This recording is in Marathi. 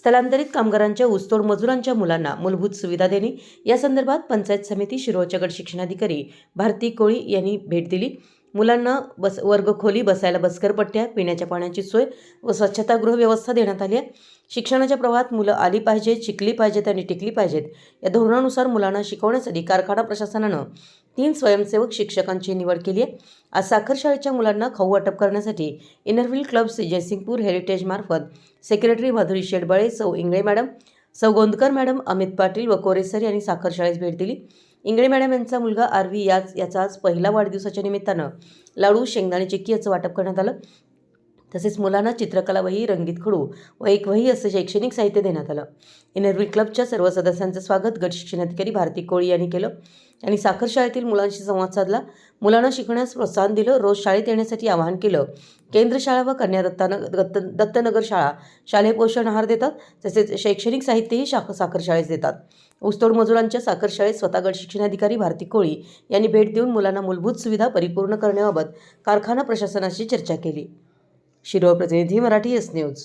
स्थलांतरित कामगारांच्या ऊसतोड मजुरांच्या मुलांना मूलभूत सुविधा देणे. या संदर्भात पंचायत समिती शिरोळच्या शिक्षणाधिकारी भारती कोळी यांनी भेट दिली. मुलांना बस वर्गखोली बसायला बसकर पट्ट्या पिण्याच्या पाण्याची सोय व स्वच्छतागृह व्यवस्था देण्यात आली आहे. शिक्षणाच्या प्रवाहात मुलं आली पाहिजेत शिकली पाहिजेत आणि टिकली पाहिजेत. या धोरणानुसार मुलांना शिकवण्यासाठी कारखाना प्रशासनानं तीन स्वयंसेवक शिक्षकांची निवड केली आहे. आज साखर शाळेच्या मुलांना खाऊ वाटप करण्यासाठी Inner Wheel clubs Jaysingpur heritage मार्फत सेक्रेटरी माधुरी शेडबाळे सौ इंगळे मॅडम सौ गोंदकर मॅडम अमित पाटील व कोरेसर यांनी साखर शाळेस भेट दिली. इंगळे मॅडम यांचा मुलगा आरवी याच याचा आज पहिला वाढदिवसाच्या निमित्तानं लाडू शेंगदाणे चिक्की याचं वाटप करण्यात आलं. तसेच मुलांना चित्रकला वही रंगीत खडू व एक वही असं शैक्षणिक साहित्य देण्यात आलं. इनरव्हील क्लबच्या सर्व सदस्यांचं स्वागत गट शिक्षणाधिकारी भारती कोळी यांनी केलं. आणि साखर शाळेतील मुलांशी संवाद साधला. मुलांना शिकण्यास प्रोत्साहन दिलं. रोज शाळेत येण्यासाठी आवाहन केलं. केंद्र शाळा व कन्या दत्तानग दत्त दत्तनगर शाळा शालेय पोषण आहार देतात. तसेच शैक्षणिक साहित्यही शाख साखर शाळेत देतात. ऊसतोड मजुरांच्या साखर शाळेत स्वतःगड शिक्षणाधिकारी भारती कोळी यांनी भेट देऊन मुलांना मूलभूत सुविधा परिपूर्ण करण्याबाबत कारखाना प्रशासनाशी चर्चा केली. शिरोळ प्रतिनिधी मराठी एस न्यूज.